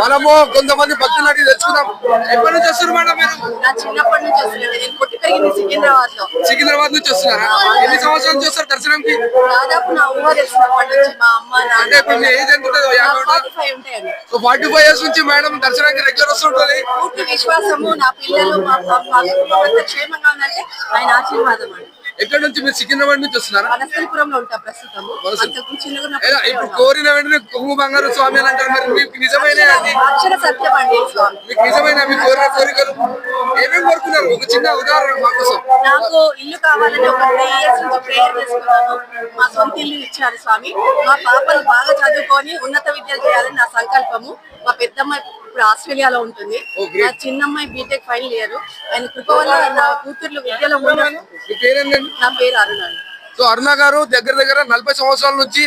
మనము కొంతమంది భక్తులు అడిగి తెచ్చుకుందాం ఎప్పటి నుంచి వస్తున్నారు మేడం మీరు? చిన్నప్పటి నుంచి వస్తున్నాను సికింద్రాబాద్లో సికింద్రాబాద్ నుంచి వస్తున్నారా? ఎన్ని సంవత్సరాల నుంచి వస్తారు దర్శనంకి? దాదాపు నా ఊహ తెలిసినప్పటి నుంచి మా అమ్మ అంటే ఇప్పుడు మీ ఏజ్ ఎంత ఉంటుంది? ఫార్టీ ఫైవ్ ఉంటాయండి. సో ఫార్టీ ఫైవ్ ఇయర్స్ నుంచి మేడం దర్శనానికి రెగ్యులర్ వస్తుంటుంది పూర్తి విశ్వాసము నా పిల్లలు మా క్షేమంగా ఉందంటే ఆయన ఆశీర్వాదం అండి. ఎక్కడి నుంచి మీరు సికింద్రాబాద్ నుంచి వస్తున్నారా? ఇప్పుడు కోరిన వెంటనే కొంగు బంగారు స్వామి అని అంటారు. మరి మీకు నిజమైన మీకు నిజమైన మీ కోరిన కోరికలు? ఏమేమి కోరుకున్నారు? ఒక చిన్న ఉదాహరణ మా కోసం. నాకు ఇల్లు కావాలని ఒక త్రీ ఇయర్స్ నుంచి ప్రేయర్ చేసుకున్నాను. మా సొంత ఇల్లు ఇచ్చారు స్వామి. మా పాపలు బాగా చదువుకొని ఉన్నత విద్యలు చేయాలని నా సంకల్పము. మా పెద్దమ్మాయి ఇప్పుడు ఆస్ట్రేలియాలో ఉంటుంది. మా చిన్నమ్మాయి బీటెక్ ఫైనల్ ఇయర్ ఆయన కృప వల్ల నా కూతుర్లు విద్యలో ఉన్నాను నా పేరు అరుణ. సో అరుణ గారు దగ్గర దగ్గర నలభై సంవత్సరాల నుంచి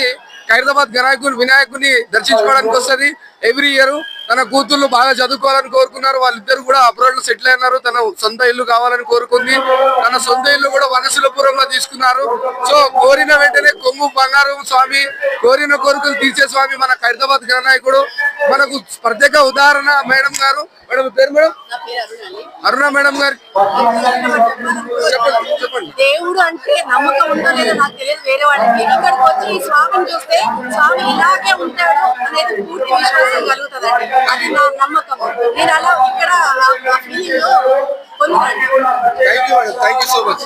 ఖైరదాబాద్ వినాయకుని వినాయకుని దర్శించుకోవడానికి వస్తది. ఎవ్రీ ఇయర్ తన కూతుర్లు బాగా చదువుకోవాలని కోరుకున్నారు. వాళ్ళిద్దరు కూడా అబ్రాడ్లో సెటిల్ అయినారు. తన సొంత ఇల్లు కావాలని కోరుకుంది. తన సొంత ఇల్లు కూడా వనశిలపురంలో తీసుకున్నారు. సో కోరిన వెంటనే కొంగు బంగారు స్వామి కోరిన కోరికలు తీర్చే స్వామి మన ఖైరదాబాద్ గణనాయకుడు మనకు ప్రత్యేక ఉదాహరణ మేడం గారు. మేడం పేరు మేడం? అరుణ మేడం గారు. చెప్పండి చెప్పండి. దేవుడు అంటే నమ్మకం ఉందో లేదో నాకు తెలియదు వేరే వాళ్ళకి. ఇక్కడికి వచ్చి ఈ స్వామిని చూస్తే స్వామి ఇలాగే ఉంటాడు అనేది పూర్తి విశ్వాసం కలుగుతుందండి. అది నా నమ్మకం. నేను అలా ఇక్కడ ఫీలింగ్ పొందాను thank you thank you so much